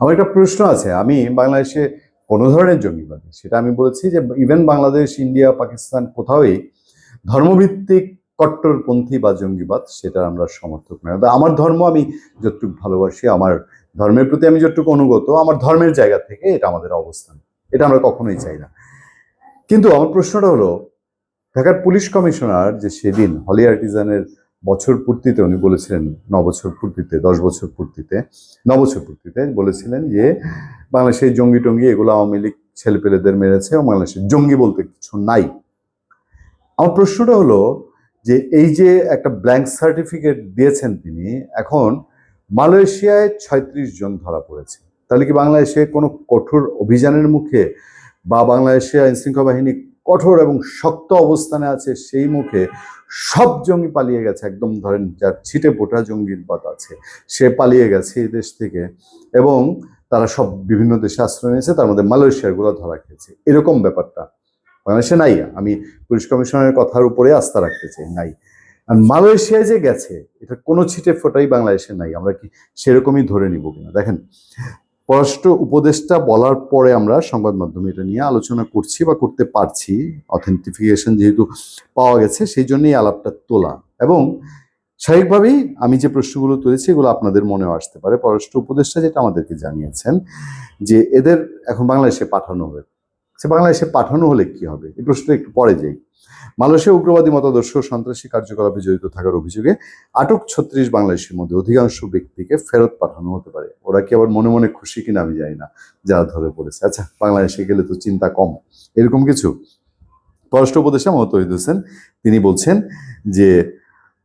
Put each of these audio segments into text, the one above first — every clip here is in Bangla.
আমার একটা প্রশ্ন আছে, আমি বাংলাদেশে কোনো ধরনের জঙ্গিবাদী সেটা আমি বলেছি যে ইভেন বাংলাদেশ, ইন্ডিয়া, পাকিস্তান কোথাওই ধর্মভিত্তিক কট্টরপন্থী বা জঙ্গিবাদ সেটা আমরা সমর্থক নয়। আমার ধর্ম আমি যতটুকু ভালোবাসি, আমার ধর্মের প্রতি আমি যতটুকু অনুগত, আমার ধর্মের জায়গা থেকে এটা আমাদের অবস্থান, এটা আমরা কখনোই চাই না। কিন্তু আমার প্রশ্নটা হলো, ঢাকার পুলিশ কমিশনার যে সেদিন, হলি আর্টিজানের বছর পূর্তিতে উনি বলেছিলেন, ন বছর পূর্তিতে, দশ বছর পূর্তিতে, ন বছর পূর্তিতে বলেছিলেন যে, বাংলাদেশের জঙ্গি টঙ্গি এগুলো আওয়ামী লীগ ছেলেপেলেদের মেরেছে এবং বাংলাদেশে জঙ্গি বলতে কিছু নাই। আমার প্রশ্নটা হলো যে, এই যে একটা ব্ল্যাঙ্ক সার্টিফিকেট দিয়েছেন তিনি, এখন মালয়েশিয়ায় ছয়ত্রিশ জন ধরা পড়েছে। তাহলে কি বাংলাদেশে কোনো কঠোর অভিযানের মুখে বা বাংলাদেশের আইনশৃঙ্খলা বাহিনী কঠোর এবং শক্ত অবস্থানে আছে সেই মুখে সব জঙ্গি পালিয়ে গেছে। একদম ধরেন যার ছিটে পোটা জঙ্গির পথ আছে, সে পালিয়ে গেছে এই দেশ থেকে এবং তারা সব বিভিন্ন দেশে আশ্রয় নিয়েছে, তার মধ্যে মালয়েশিয়ারগুলো ধরা খেয়েছে। এরকম ব্যাপারটা। বাংলাদেশে নাই, আমি পুলিশ কমিশনের কথার উপরে আস্থা রাখতে চাই, নাই। আর মালয়েশিয়ায় যে গেছে, এটা কোনো ছিটে ফোটাই বাংলাদেশে নাই, আমরা কি সেরকমই ধরে নিব কিনা? দেখেন পররাষ্ট্র উপদেষ্টা বলার পরে আমরা সংবাদ মাধ্যমে এটা নিয়ে আলোচনা করছি বা করতে পারছি। অথেন্টিফিকেশন যেহেতু পাওয়া গেছে, সেই জন্যই আলাপটা তোলা। এবং স্বাভাবিকভাবেই আমি যে প্রশ্নগুলো তুলেছি, এগুলো আপনাদের মনেও আসতে পারে। পররাষ্ট্র উপদেষ্টা যেটা আমাদেরকে জানিয়েছেন যে এদের এখন বাংলাদেশে পাঠানো হবে সে বাংলাদেশে পাঠানো হলে কি হবে? এই প্রশ্নটা একটু পরে যাই। মালয়েশিয়া উগ্রবাদী মতাদর্শ সন্ত্রাসী কার্যকলাপে জড়িত থাকার অভিযোগে আটক ছত্রিশ বাংলাদেশের মধ্যে অধিকাংশ ব্যক্তিকে ফেরত পাঠানো হতে পারে। ওরা কি আবার মনে মনে খুশি কিনা আমি জানি না, যারা ধরে পড়েছে। আচ্ছা বাংলাদেশে গেলে তো চিন্তা কম। এরকম কিছু? পররাষ্ট্র উপদেষ্টা মোহাম্মদ তহিদ হোসেন, তিনি বলছেন যে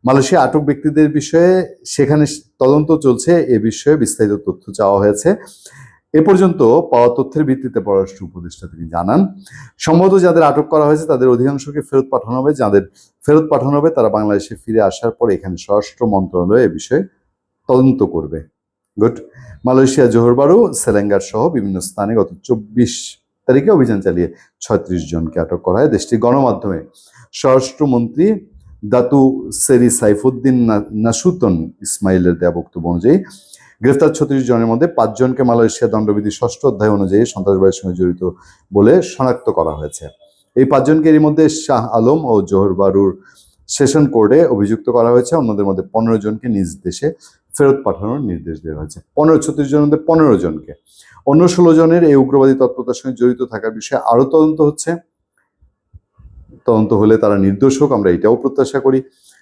মালয়েশিয়া আটক ব্যক্তিদের বিষয়ে সেখানে তদন্ত চলছে, এ বিষয়ে বিস্তারিত তথ্য চাওয়া হয়েছে। এ পর্যন্ত পাওয়া তথ্যের ভিত্তিতে পররাষ্ট্র উপদেষ্টা তিনি জানান, সম্ভবত যাদের আটক করা হয়েছে তাদের অধিকাংশকে ফেরত পাঠানো হবে, যাদের ফেরত পাঠানো হবে তারা বাংলাদেশে ফিরে আসার পর এখানে স্বরাষ্ট্র মন্ত্রণালয় এ বিষয়ে তদন্ত করবে। গুড। মালয়েশিয়া জোহরবারু সেলেঙ্গার সহ বিভিন্ন স্থানে গত চব্বিশ তারিখে অভিযান চালিয়ে ছয়ত্রিশ জনকে আটক করা হয়। দেশটির গণমাধ্যমে স্বরাষ্ট্রমন্ত্রী দাতু সেরি সাইফুদ্দিন নাসুতন ইসমাইলের দেয়া বক্তব্য অনুযায়ী গ্রেফতার ছত্রিশ জনের মধ্যে পাঁচজনকে মালয়েশিয়া দণ্ডবিধি ষষ্ঠ অধ্যায় অনুযায়ী সন্ত্রাসবাদের সঙ্গে জড়িত বলে শনাক্ত করা হয়েছে। এই পাঁচজনকে এর মধ্যে শাহ আলম ও জোহর বারুর সেশন কোর্টে অভিযুক্ত করা হয়েছে। অন্যদের মধ্যে পনেরো জনকে নিজ দেশে ফেরত পাঠানোর নির্দেশ দেওয়া হয়েছে। পনেরো, ছত্রিশ জনের মধ্যে পনেরো জনকে। অন্য ষোলো জনের এই উগ্রবাদী তৎপরতার সঙ্গে জড়িত থাকার বিষয়ে আরও তদন্ত হচ্ছে। তদন্ত হলে তারা নির্দোষ হোক, আমরা এটাও প্রত্যাশা করি।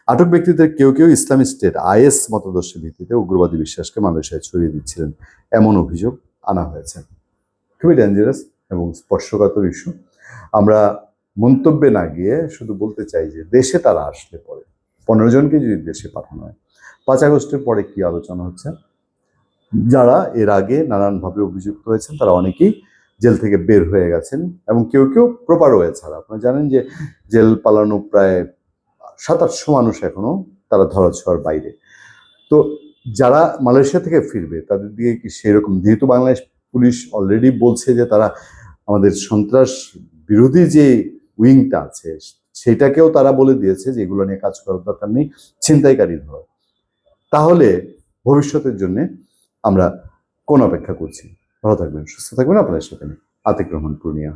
আটক ব্যক্তিদের কেউ কেউ ইসলামী স্টেট আইএস মতাদর্শের ভিত্তিতে উগ্রবাদী বিশ্বাসকে মালয়েশিয়ায় ছড়িয়ে দিচ্ছিলেন এমন অভিযোগ আনা হয়েছে। খুবই ডেঞ্জারাস এবং স্পর্শকাতর ইস্যু আমরা মন্তব্যে না গিয়ে শুধু বলতে চাই যে দেশে তারা আসলে পরে। পনেরো জনকে যদি দেশে পাঠানো হয়, পাঁচ আগস্টের পরে কি আলোচনা হচ্ছে? যারা এর আগে নানানভাবে অভিযুক্ত হয়েছেন, তারা অনেকেই জেল থেকে বের হয়ে গেছেন এবং কেউ কেউ প্রপার ওয়ে ছাড়া। আপনারা জানেন যে জেল পালানো প্রায় সাত আটশো মানুষ এখনও তারা ধরা ছোঁয়ার বাইরে। তো যারা মালয়েশিয়া থেকে ফিরবে, তাদের দিকে কি সেরকম যেহেতু বাংলাদেশ পুলিশ অলরেডি বলছে যে তারা আমাদের সন্ত্রাস বিরোধী যে উইংটা আছে, সেটাকেও তারা বলে দিয়েছে যে এগুলো নিয়ে কাজ করার দরকার নেই, ছিনতাইকারী ধর। তাহলে ভবিষ্যতের জন্য আমরা কোন অপেক্ষা করছি? ভালো থাকবেন, সুস্থ থাকবেন, আপনাদের সাথে আতিক রহমান পূর্ণিয়া।